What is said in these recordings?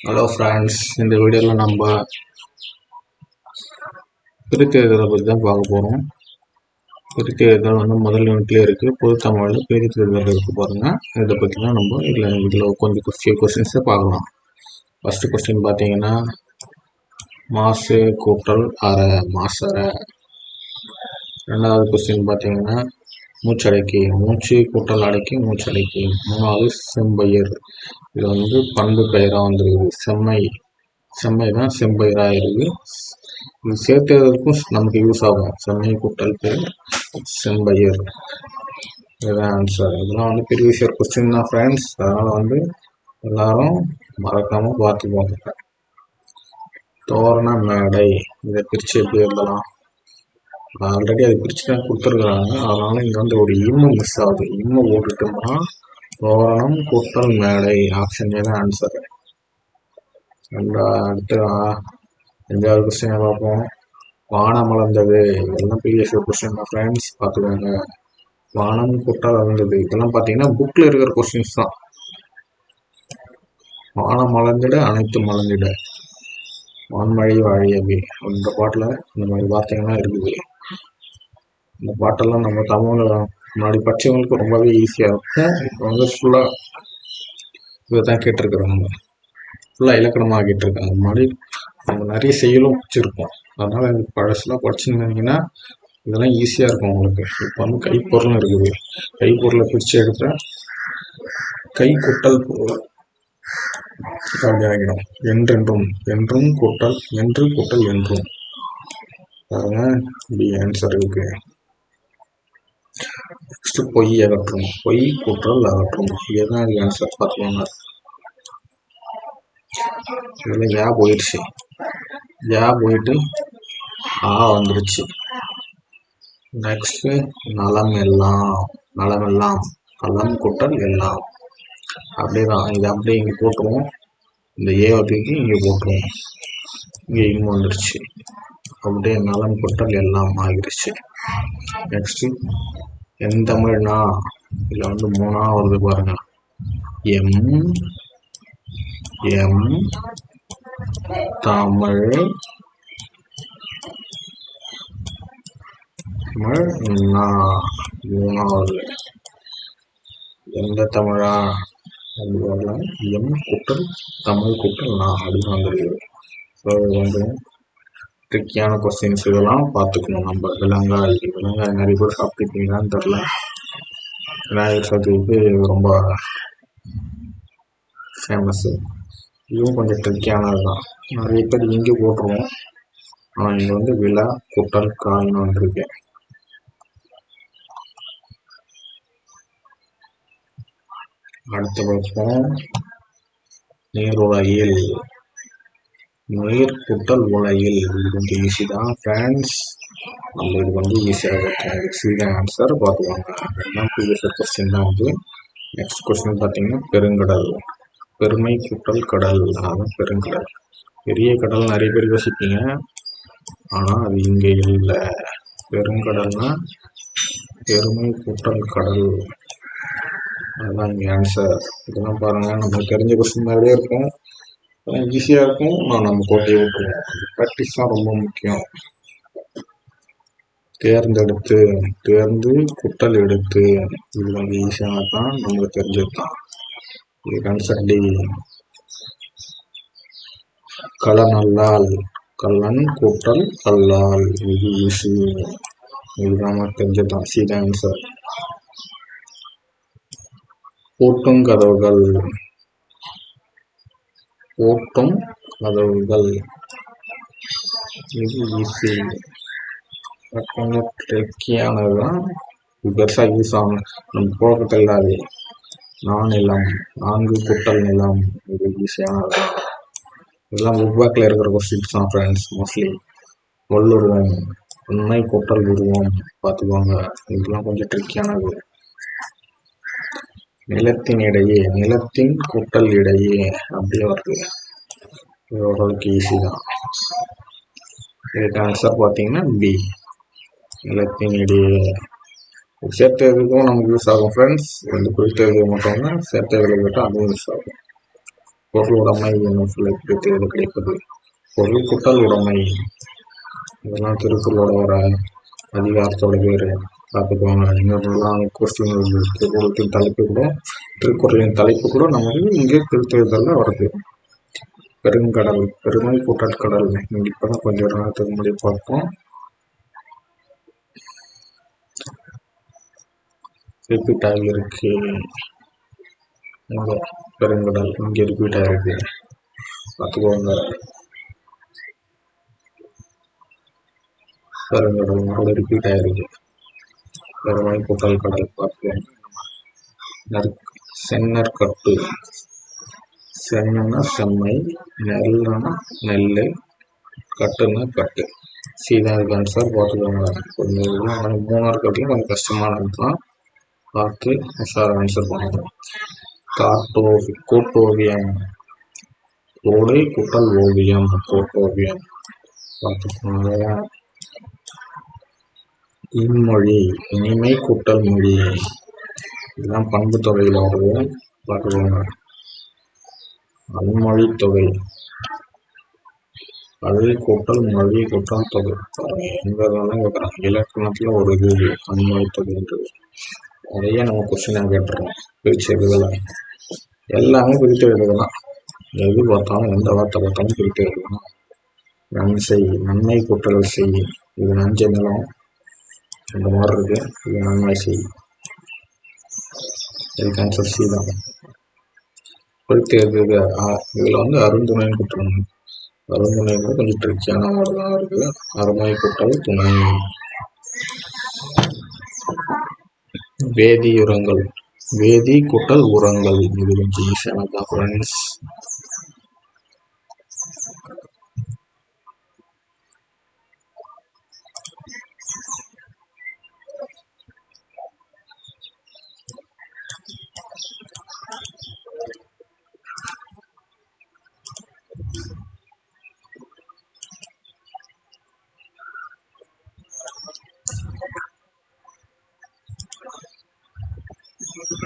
Hello friends இந்த வீடியோவில் நம்ம பிரித்து பற்றி தான் பார்க்க போகிறோம் பிரித்து வந்து முதல் யூனிட்லேயே இருக்குது பொது தமிழில் பிரித்து இருக்குது பாருங்கள் இதை பற்றி தான் நம்ம இதில் இதில் கொஞ்சம் ஃபியூ கொஸ்டின்ஸை பார்க்கலாம். ஃபஸ்ட்டு கொஸ்டின் பார்த்தீங்கன்னா மாசு கூட்டல் அரை மாசரை ரெண்டாவது கொஸ்டின் பார்த்தீங்கன்னா மூச்சடைக்கை மூச்சு கூட்டல் அடைக்கி மூச்சடைக்கை. மூணாவது செம்பயிர். இது வந்து பண்பு பெயராக வந்துருக்குது. செம்மை. செம்மை தான் செம்பயிராக இருக்குது. இது சேர்த்ததுக்கும் நமக்கு யூஸ் ஆகும். செம்மை கூட்டல் பேர் செம்பயிர். இதுதான் ஆன்சர் இதெல்லாம் வந்து ப்ரீவியஸ் இயர் கொஸ்டின் தான் ஃப்ரெண்ட்ஸ் அதனால் வந்து எல்லாரும் மறக்காமல் பார்த்து போங்க தோரண மேடை. இதை பிரித்து எப்படி எழுதலாம்? ஆல்ரெடி அது பிரித்து தான் கொடுத்துருக்குறாங்க. அதனால் இங்கே வந்து ஒரு இம்மு மிஸ் ஆகுது. இம்மு போட்டுட்டோம்னா தோரணம் கூட்டல் மேடை. ஆப்ஷன் தான் ஆன்சர் ரெண்டா அடுத்து அஞ்சாவது கொஸ்டினை பார்ப்போம்? வானம் அளந்தது இதெல்லாம் ப்ரீவியஸ் கொஸ்டின் தான் ஃப்ரெண்ட்ஸ் பார்த்துக்கோங்க. வானம் கூட்டல் அளந்தது இதெல்லாம் பார்த்தீங்கன்னா புக்கில் இருக்கிற கொஸ்டின்ஸ் தான். வானம் மலர்ந்திட அனைத்து மலர்ந்திட வான்மழை வாழியவே. அப்படின்ற பாட்டில் இந்த மாதிரி வார்த்தைகள்லாம் இருக்குது. இந்த பாட்டெல்லாம் நம்ம தமிழில் முன்னாடி படிச்சவங்களுக்கு ரொம்பவே ஈஸியாக இருக்கும். இப்போ வந்து ஃபுல்லாக இதை தான் கேட்டிருக்கிறாங்க ஃபுல்லாக இலக்கணமாக ஆக்கிட்டு இருக்காங்க முன்னாடி நம்ம நிறைய செயலும் வச்சுருப்போம். அதனால் எனக்கு பழசுலாம் படிச்சுருந்தீங்கன்னா இதெல்லாம் ஈஸியாக இருக்கும் உங்களுக்கு. இப்போ வந்து கைப்பொருள்னு இருக்குது. கைப்பொருளை பிரித்து எடுத்தா கை குட்டல் பொருள் அப்படி ஆகிடும் என்றென்றும் என்றும் கூட்டல் என்று கூட்டல் என்றும். பாருங்க இப்படி ஆன்சர் இருக்கு. நெக்ஸ்ட்டு பொய் அகற்றும் பொய் குற்றல் அகற்றும் இதுதான் ஆன்சர் பார்த்துக்கோங்க இதில் யா போயிடுச்சு யா போயிட்டு ஆ வந்துருச்சு நெக்ஸ்ட்டு நலம் எல்லாம் நலம் எல்லாம் நலம் குட்டல் எல்லாம் அப்படியே தான் இது அப்படியே இங்கே போட்டுருவோம் இந்த ஏ வகைக்கு இங்கே போட்டுருவோம் இங்கே இங்கே வந்துருச்சு அப்படியே நலம் குட்டல் எல்லாம் ஆகிருச்சு நெக்ஸ்ட்டு என் தமிழ்னா இதில் வந்து மூணா வருது பாருங்க எம் எம் தமிழ் தமிழ்னா மூணாவது எந்த தமிழா அப்படி எம் குட்டல் தமிழ் குட்டல் நான் அப்படின்னு வந்துருக்கு ஸோ வந்து ட்ரிக்கியான கொஸ்டின்ஸ் இதெல்லாம் பார்த்துக்கணும். நம்ம விலங்காய் விலங்காய் நிறைய பேர் சாப்பிட்டுருக்கீங்களான்னு தெரில விநாயகர் சதுர்த்திக்கு ரொம்ப ஃபேமஸ்ஸு இதுவும் கொஞ்சம் ட்ரிக்கியானது தான் நிறைய பேர் இங்கே போட்டுருவோம். ஆனால் இங்கே வந்து விழா குட்டல் காயின்னு வந்திருக்கு அடுத்து பார்ப்போம். நீருலையில் நீர் குட்டல் உலையில் இது கொஞ்சம் ஈஸி தான் ஃப்ரெண்ட்ஸ் நம்ம இது வந்து ஈஸியாக இருக்கும் தான் ஆன்சர் பார்த்துக்கோங்க அதெல்லாம் ப்ரீவியஸ் கொஸ்டின் தான் வந்து நெக்ஸ்ட் கொஸ்டின் பார்த்தீங்கன்னா பெருங்கடல். பெருமை குட்டல் கடல். அதான் பெருங்கடல். பெரிய கடல் நிறைய பேர் யோசிப்பீங்க. ஆனால் அது இங்கே இல்லை. பெருங்கடல்னா பெருமை குட்டல் கடல். அதுதான் இங்கே ஆன்சர் இதெல்லாம் பாருங்கள் நமக்கு தெரிஞ்ச கொஸ்டின் மாதிரியே இருக்கும். ஈஸியாக இருக்கும் நான் நம்ம கோட்டையை விட்டுருவோம் ப்ராக்டிஸ் தான் ரொம்ப முக்கியம் தேர்ந்தெடுத்து தேர்ந்து குட்டல் எடுத்து இது வந்து ஈஸியாக தான் நமக்கு தெரிஞ்சது தான் இது ஆன்சர் டி கலநல்லால் கல்லன் கூட்டல் கல்லால் இது ஈஸி இது நமக்கு தெரிஞ்சது தான் சி தான் ஆன்சர் பூட்டும் கதவுகள் ஓட்டம் கதவுகள். இது ஈஸி. கொஞ்சம் ட்ரிக்கியானதுதான் பெருசாக யூஸ் ஆகும் நம்ம போக தெரியாது நான் நிலம். நான்கு குட்டல் நிலம். இது ஈஸியானது இதெல்லாம் புக் இருக்கிற கொஸ்டின்ஸ் தான் ஃப்ரெண்ட்ஸ் மோஸ்ட்லி வல்லுருவம் உண்மை குட்டல் உருவம் பார்த்துக்கோங்க. இதெல்லாம் கொஞ்சம் ட்ரிக்கியானது நிலத்தின் இடையே நிலத்தின் கூட்டல் இடையே அப்படியே வருது. இது ஓரளவுக்கு ஈஸி தான். இதுக்கு ஆன்சர் பார்த்தீங்கன்னா பி நிலத்தின் இடையே சேர்த்து எழுதுக்கும் நமக்கு யூஸ் ஆகும் ஃப்ரெண்ட்ஸ் வந்து குறித்து எழுத மட்டும் தான் சேர்த்து எழுத கேட்டால் அதுவும் யூஸ் ஆகும். பொருளுடைமை என்னும் சொல்லை குறித்து எது கிடைப்பது. பொருள் குட்டல் உடைமை. இதெல்லாம் திருக்குறளோட ஒரு அதிகாரத்தோட பேர். பார்த்துக்கோங்க இன்னொருலாம் கொஸ்டின் திருக்குறளின் தலைப்பு கூட திருக்குறளின் தலைப்பு கூட நமக்கு இங்கே திருத்தெழுதலில் வருது பெருங்கடல் பெருமை கூட்டற்கடல். இப்போ தான் கொஞ்சம் நேரத்துக்கு முன்னாடி பார்ப்போம் ரிப்பீட் ஆகியிருக்கு இங்கே பெருங்கடல் இங்கே ரிப்பீட் ஆகிருக்கு பார்த்துக்கோங்க பெருங்கடல் மறுபடியும் ரிப்பீட் ஆகிருக்கு பெருமை கூட்டல் கடல் பார்த்துக்கோங்க சென்னற்கட்டு சென்னா செம்மை நெல்லுனா நெல் கட்டுன்னா கட்டு. சீதா இதுக்கு ஆன்சர் பார்த்துக்கோங்க கொஞ்சம் மூணாறு கட்டிலும் கொஞ்சம் கஷ்டமானது தான் பார்த்து உஷார் ஆன்சர் பண்ணுவோம் காட்டோவி கூட்டோவியம். ஓடை குட்டல் ஓவியம். கூட்டோவியம். பார்த்துக்கோங்க. இன்மொழி இனிமை கூட்டல் மொழி. இதெல்லாம் பண்பு தொகையில் வருது பார்த்துக்கோங்க. அன்மொழி தொகை. பல் கூட்டல் மொழி கூட்டல் தொகை. எங்க இருந்தாலும் கேட்குறாங்க இலக்கணத்தில் ஒரு இது அன்மொழி தொகைன்றது. நிறைய நம்ம கொஸ்டினாக கேட்டுறோம் பிரித்து எழுதலாம் எல்லாமே பிரித்து எழுதலாம். எது பார்த்தாலும் எந்த வார்த்தை பார்த்தாலும் பிரித்து எழுதலாம். நன்மை செய் நன்மை கூட்டல் செய். இது நஞ்சை நிலம். இந்த மாதிரி இருக்கு இது நன்மை செய் இதுக்கு ஆன்சர் சி தான் பிரித்து இருக்குது இதில் வந்து அருந்துணைன்னு கொடுத்துருங்க அருந்துணை வந்து கொஞ்சம் ட்ரிக்கியான மாதிரி தான் இருக்குது அருமை கூட்டல் துணை வேதி உரங்கள் வேதி கூட்டல் உரங்கள் இது கொஞ்சம் ஈஸியானதான் ஃப்ரெண்ட்ஸ்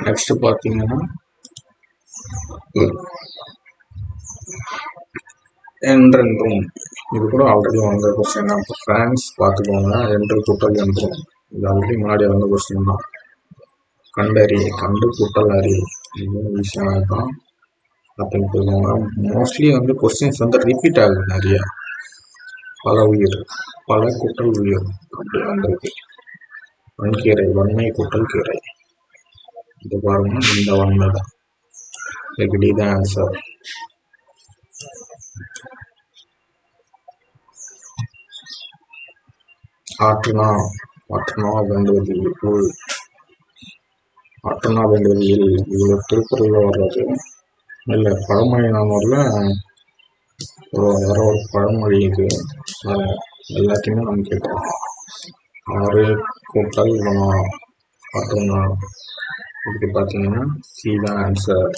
நெக்ஸ்ட் பார்த்தீங்கன்னா ரூம் இது கூட ஆல்ரெடி வந்த கொஸ்டின் தான். இப்போ ஃப்ரான்ஸ் பார்த்துக்கோங்க. என்று கூட்டல் என்றும் இது ஆல்ரெடி முன்னாடி வந்த கொஸ்டின் தான். கண்டறி கண்டு குட்டல் அறி இது தான். அப்படின்னு போடுவாங்க மோஸ்ட்லி வந்து கொஸ்டின்ஸ் வந்து ரிப்பீட் ஆகுது நிறைய. பல உயிர். பல குட்டல் உயிர். அப்படி வந்திருக்கு. வன்கீரை. வன்மை குட்டல் கீரை. இது பாருங்க இந்த ஒன்று தான் இதுக்கு டி தான் ஆன்சர் ஆற்றுனா ஆற்றுனா வென்றது உள் ஆற்றுனா வென்றது இல் இது திருக்குறள் வர்றது. இல்லை பழமொழி நாமூரில் ஒரு வேற ஒரு பழமொழி இது. எல்லாத்தையுமே நம்ம கேட்குறோம் ஆறு கூட்டல் ஆற்றுனா இதுக்கு பார்த்தீங்கன்னா சி தான் ஆன்சர்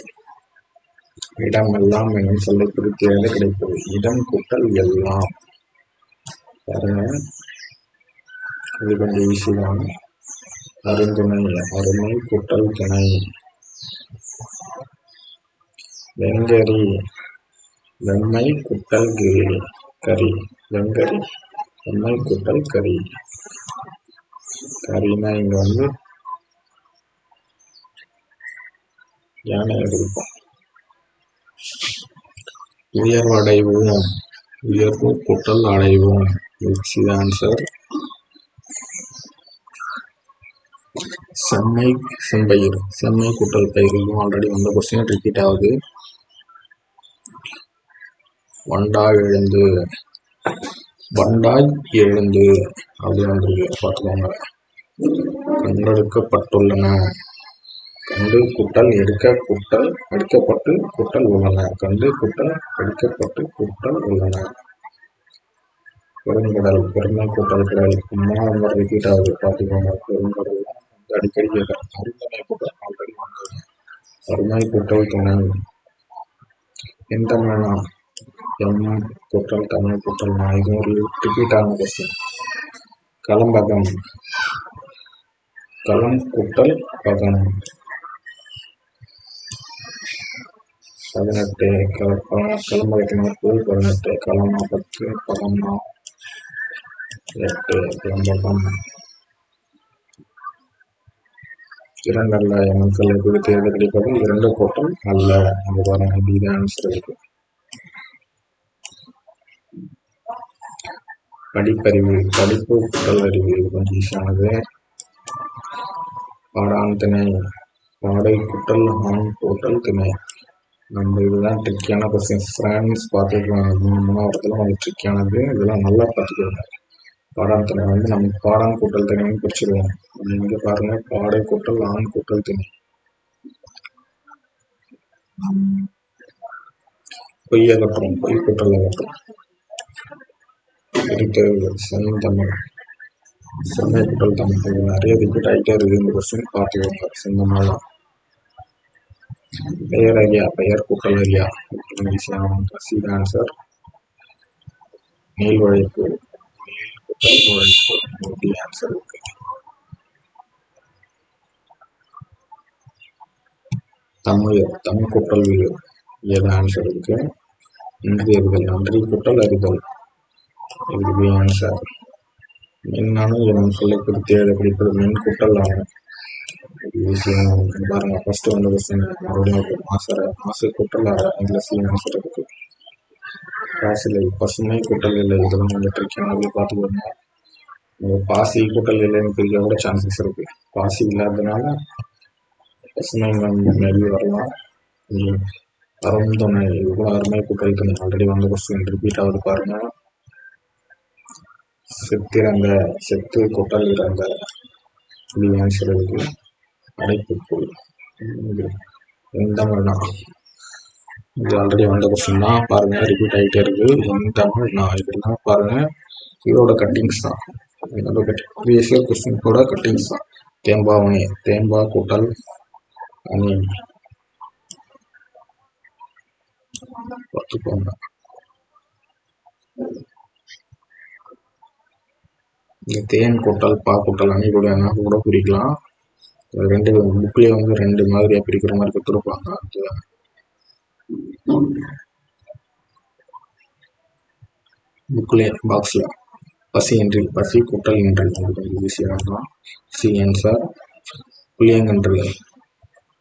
இடம் எல்லாம் என்னும் சொல்லை குறிக்கிறது கிடைப்பது இடம் கூட்டல் எல்லாம். பாருங்க. இது கொஞ்சம் ஈஸி தான். அருந்துணை அருமை கூட்டல் துணை. வெங்கரி வெம்மை குட்டல் கிரி. கறி. வெங்கரி வெம்மை குட்டல் கறி. கறினா இங்க வந்து யானை இருக்கும் உயர்வடைவோம் உயர்வு குட்டல் அடைவோம். விச் ஆன்சர் செம்மை செம்பயிர் செம்மை குட்டல் பயிர் இதுவும் ஆல்ரெடி வந்த கொஸ்டின் ரிப்பீட் ஆகுது. வண்டாய் எழுந்து. வண்டாய் எழுந்து. அப்படின்னு வந்திருக்கு பார்த்துக்கோங்க. கண்டெடுக்கப்பட்டுள்ளன. கண்டு குட்டல் எடுக்க குட்டல் எடுக்கப்பட்டு குட்டல் உள்ளன. கண்டு குட்டல் எடுக்கப்பட்டு குட்டல் உள்ளன. பெருங்கடல் பெருமை கூட்டல் கடல். மூணாவது ரிப்பீட் ஆகுது பார்த்துக்கோங்க பெருங்கடல் வந்து அடிக்கடி கேட்குறேன் அருந்தமை கூட்டல் ஆல்ரெடி வந்தது. அருமை கூட்டல் துணை. எந்த மேனா எம் கூட்டல் தமிழ் கூட்டல் நான் இது ஒரு ரிப்பீட் ஆன கொஸ்டின் களம்பகம் களம் கூட்டல் பகம் பதினெட்டு கிளம்ப வைக்கணும் புது பதினெட்டு கிளம்பா பத்து பதினொன்னா எட்டு கிளம்பகம் இரண்டல்ல எனும் சொல்லை குறித்து எது கிடைப்பது இரண்டு கூட்டம் அல்ல அங்க பாருங்க இது ஆன்சர் இருக்கு படிப்பறிவு படிப்பு கூட்டல் அறிவு இது கொஞ்சம் ஈஸியானது பாடான் திணை பாடை கூட்டல் ஆண் கூட்டல் திணை. நம்ம இதுதான் ட்ரிக்கியான கொஸ்டின் ஃப்ரான்ஸ் பார்த்துக்கலாம். மூணு மூணாவதுல கொஞ்சம் ட்ரிக்கியானது இதெல்லாம் நல்லா பார்த்துக்கோங்க. பாடான் திணை வந்து நம்ம பாடான் கூட்டல் திணைன்னு பிரிச்சிருவோம். இங்கே பாருங்க. பாடை கூட்டல் ஆண் கூட்டல் திணை. பொய் அகற்றும் பொய் கூட்டல் அகற்றும். இருக்கிறது செந்தமிழ் சென்னை கூட்டல் தமிழ். நிறைய ரிப்பீட் ஆகிட்டே இருக்குது இந்த கொஸ்டின் பார்த்துக்கோங்க. செந்தமிழ் பெயர் ஐயா பெயர் கூட்டல் ஐயா ஈஸியான சீட் ஆன்சர் நீள் உழைப்பு நீள் உழைப்பு ஆன்சர் இருக்கு தமிழ் தமிழ் கூட்டல் வீடு ஏது ஆன்சர் இருக்கு நன்றி நன்றி கூட்டல் அறிதல் இதுக்கு ஆன்சர் மின்னணு எனும் சொல்லை குறித்து எழுத பிடிப்பது மின் கூட்டல் ஆகும் ஈஸியாக பாருங்க ஃபர்ஸ்ட் வந்து கொஸ்டின் மறுபடியும் ஒரு மாசு கூட்டல் ஆறு இதுல சி ஆன்சர் இருக்கு பசுமை குட்டல் இல்லை இதெல்லாம் கொஞ்சம் ட்ரிக்கியானது பார்த்துக்கோங்க உங்க பாசி குட்டல் இல்லைன்னு பிரிக்க கூட சான்சஸ் இருக்கு பாசி இல்லாததுனால பசுமை மேபி வரலாம் உம் அரும் இது கூட அருமை கூட்டல் துணை ஆல்ரெடி வந்த கொஸ்டின் ரிப்பீட் ஆகுது பாருங்க செத்திறங்க செத்து கொட்டல் இறங்க இது ஆன்சர் இருக்குது அடைப்புக்குள் இது எந்தமிழ்னா இது ஆல்ரெடி வந்த கொஸ்டின் தான். பாருங்க ரிப்பீட் ஆகிட்டே இருக்கு. எந்தமிழ்னா இதெல்லாம் பாருங்க இதோட கட்டிங்ஸ் தான். இதோட கட்டிங் ப்ரீவியஸ் இயர் கட்டிங்ஸ் தான். தேம்பாவணி தேம்பா கூட்டல் அணி. பார்த்துக்கோங்க. இந்த தேன் கூட்டல் பா கூட்டல் அணி கூட என்ன கூட குறிக்கலாம் ரெண்டு புக்லேயே வந்து ரெண்டு மாதிரியா பிரிக்கிற மாதிரி கொடுத்துருப்பாங்க. அது புக்லேயே பாக்ஸில் பசி என்று பசி கூட்டல் என்று கொஞ்சம் ஈஸியாக தான் சி என்சார் புளியங்கன்று.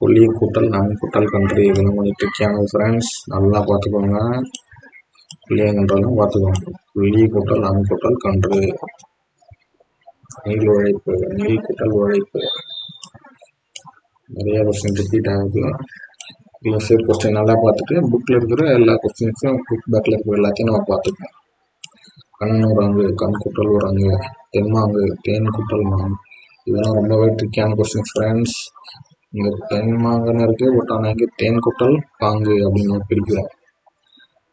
புளிய கூட்டல் நம் கூட்டல் கன்று. இதெல்லாம் கொஞ்சம் ட்ரிக்கியான ஃப்ரெண்ட்ஸ் நல்லா பார்த்துக்கோங்க. புளியங்கன்றெல்லாம் பார்த்துக்கோங்க. புளிய கூட்டல் நம் கூட்டல் கன்று. நீள் உழைப்பு நீள் கூட்டல் உழைப்பு. நிறைய கொஸ்டின் ரிப்பீட் ஆகுது ப்ளஸ் கொஸ்டின் நல்லா பார்த்துட்டு புக்கில் இருக்கிற எல்லா கொஸ்டின்ஸும் புக் பேக்கில் இருக்கிற எல்லாத்தையும் நம்ம பார்த்துக்கோம் கண் உறங்கு கண் குட்டல் உறங்கு தென்மாங்கு தேன் குட்டல் மாங்கு இதெல்லாம் ரொம்பவே ட்ரிக்கியான கொஸ்டின் ஃப்ரெண்ட்ஸ் இங்கே தென்மாங்கன்னு இருக்குது பட் ஆனால் இங்கே தேன் குட்டல் பாங்கு அப்படின்னு பிரிக்கிறோம்.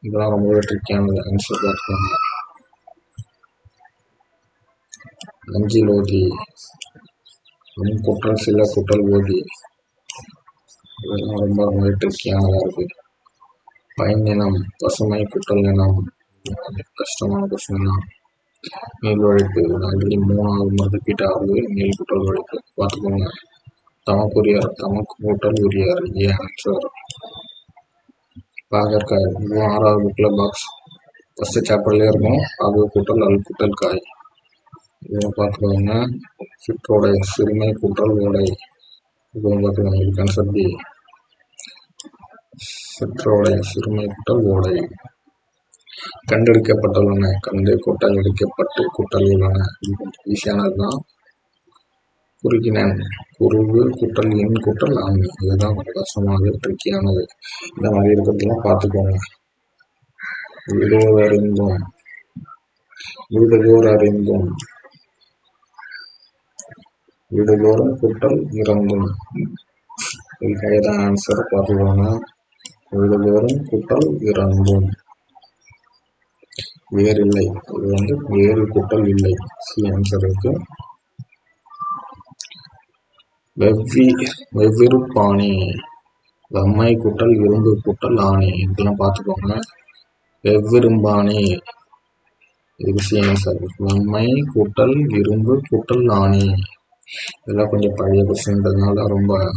இதெல்லாம் ரொம்பவே ட்ரிக்கியானது ஆன்சர் பார்த்துக்கோங்க. அஞ்சில் ஓதி அம் சில குட்டல் ஓதி இதெல்லாம் ரொம்ப ரொம்ப ட்ரிக்கியானதாக இருக்குது பயன் இனம் பசுமை குட்டல் இனம் கஷ்டமான கொஸ்டின் தான் மேல் உழைப்பு ஆல்ரெடி மூணாவது முறை ரிப்பீட் ஆகுது. நீள் குற்றல் உழைப்பு பார்த்துக்கோங்க. தமக்குரியார் தமக்கு கூட்டல் உரியார் ஏ ஆன்சர் பாகற்காய். இதுவும் ஆறாவது புக்கில் பாக்ஸ் ஃபஸ்ட்டு சாப்டர்லேயே இருக்கும். அது கூட்டல் அல் கூட்டல் காய். இதில் பார்த்துக்கோங்க சிற்றோடை சிறுமை கூட்டல் ஓடை. இதுவும் பார்த்துக்கோங்க இது கன்செப்ட் பி சிற்றோடை சிறுமை கூட்டல் ஓடை. கண்டெடுக்கப்பட்டுள்ளன கண்டு கூட்டல் எடுக்கப்பட்டு கூட்டல் உள்ளன இது கொஞ்சம் ஈஸியானது தான் குறுக்கினன் குருவு கூட்டல் எண் கூட்டல் ஆண்மை இதுதான் கொஞ்சம் கஷ்டமானது ட்ரிக்கியானது இந்த மாதிரி இருக்கிறதுலாம் பார்த்துக்கோங்க. விடுவோர் அறிந்தும். விடுவோர் அறிந்தும். விடுதோறும் கூட்டல் இறங்கும். இதுக்காக ஆன்சர் பார்த்துக்கோங்க விடுதோறும் கூட்டல் இறங்கும். வேறு இல்லை இது வந்து வேறு கூட்டல் இல்லை. சி ஆன்சர் இருக்கு. வெவ்வி வெவ்விருப்பாணி வெம்மை கூட்டல் இரும்பு கூட்டல் ஆணி. இதெல்லாம் பார்த்துக்கோங்க. வெவ்விரும்பாணி. இது சி ஆன்சர் வெம்மை கூட்டல் இரும்பு கூட்டல் ஆணி. இதெல்லாம் கொஞ்சம் பழைய கொஸ்டின்றதுனால ரொம்ப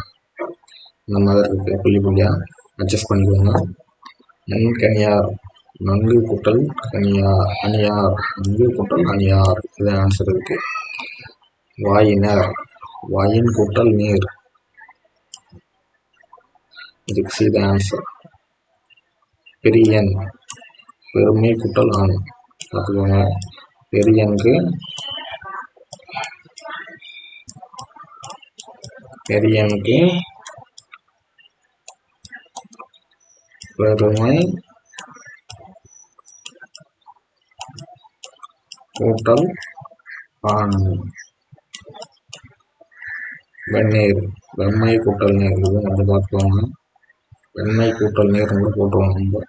இந்த மாதிரி இருக்கு. புள்ளி புள்ளியாக அட்ஜஸ்ட் பண்ணிக்கோங்க. நன்கனியார் நன்கு குட்டல் கனியார் அணியார் நன்கு குட்டல் அணியார். இது ஆன்சர் இருக்கு. வாயினர் வாயின் குட்டல் நீர். இதுக்கு சி த ஆன்சர் பெரியன் பெருமை குட்டல் ஆண். பார்த்துக்கோங்க. பெரியனுக்கு பெரியனுக்கு பெருமை கூட்டல் ஆண். வெந்நீர் வெம்மை கூட்டல் நீர். இது வந்து பார்த்துக்கோங்க. வெண்மை கூட்டல் நீர் வந்து போட்டுருவாங்க நம்ம.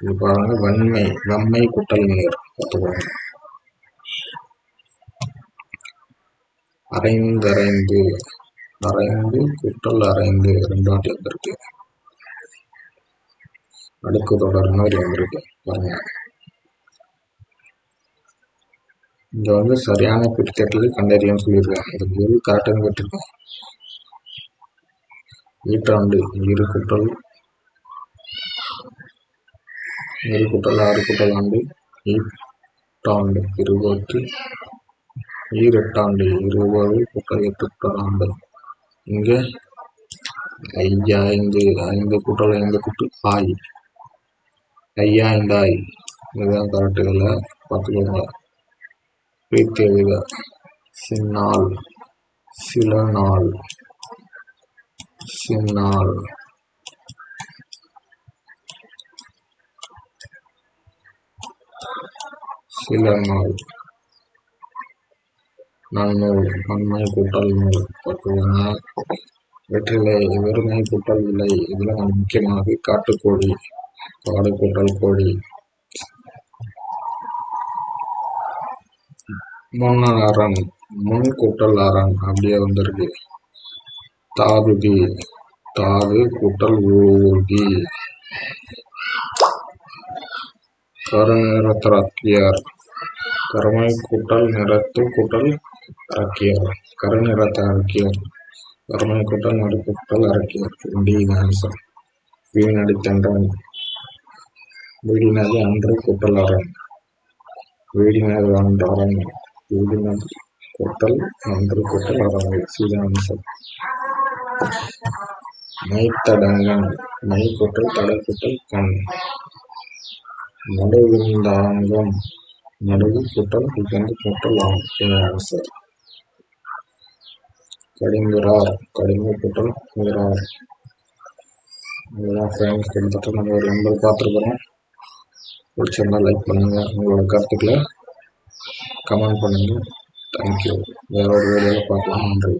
இது பாருங்க வெண்மை வெம்மை கூட்டல் நீர். பார்த்துக்கோங்க. அரைந்தரைந்து அரைந்து குற்றல் அரைந்து ரெண்டு வாட்டி வந்திருக்கு அடுக்கு தொடர் மாதிரி வந்திருக்கு பாருங்க. இங்க வந்து சரியான பிரித்தெட்டது கண்டறியும் சொல்லியிருக்காங்க. இந்த எது கரெக்டாக கேட்டிருக்கோம். ஈட்டாண்டு இரு குற்றல் இரு குற்றல் ஆறு குட்டல் ஆண்டு ஈட்டாண்டு இருபத்தி ஈரெட்டாண்டு இருபது குட்டல் எட்டு ஆண்டு இங்கே ஐயா ஐந்து ஐந்து கூட்டல் ஐந்து கூட்டு ஆய். ஐயா ஆய் இதுதான் கரெக்டு இல்லை பார்த்துக்கோங்க. பிரித்து எழுதுக சின்னாள். சில நாள் சின்னால் சில நாள் நன்னூல் நன்மை கூட்டல் நூல் வெற்றிலை வெறுமை கூட்டல் விலை இதில் முக்கியமாக காட்டுக்கோழி காடு கூட்டல் கோழி. முன்னர் அரண் முன் கூட்டல் அரண் அப்படியே வந்திருக்கு. தாதுதி தாது கூட்டல் ஊதி கருநிறத்தரக்கியர். கருமை கூட்டல் நிறத்து கூட்டல் அரக்கியர் கருநிறத்த அரக்கியர் கருமை கூட்டல் நடுக்கு கூட்டல் அரக்கியர் டி ஆன்சர் தண்டன் வீடினது அன்று கூட்டல் அரண் வீடினது அன்று அரண் வீடினது கூட்டல் அன்று கூட்டல் அரண் சி ஆன்சர் மைத்தடங்கன் மை கூட்டல் தடை கூட்டல் கண். நடுவிந்தாங்கம் நடுவு கூட்டல் இகந்து கூட்டல் ஆகும் ஆன்சர் கடிங்குறார். கடிங்கு கூட்டல் குறார் இதுதான் ஃப்ரெண்ட்ஸ் கிட்டத்தட்ட நம்ம ஒரு எண்பது பார்த்துருக்குறோம். பிடிச்சிருந்தால் லைக் பண்ணுங்கள் உங்களோட கருத்துக்களை கமெண்ட் பண்ணுங்கள் தேங்க்யூ வேற ஒரு வீடியோவில் பார்க்கலாம். நன்றி.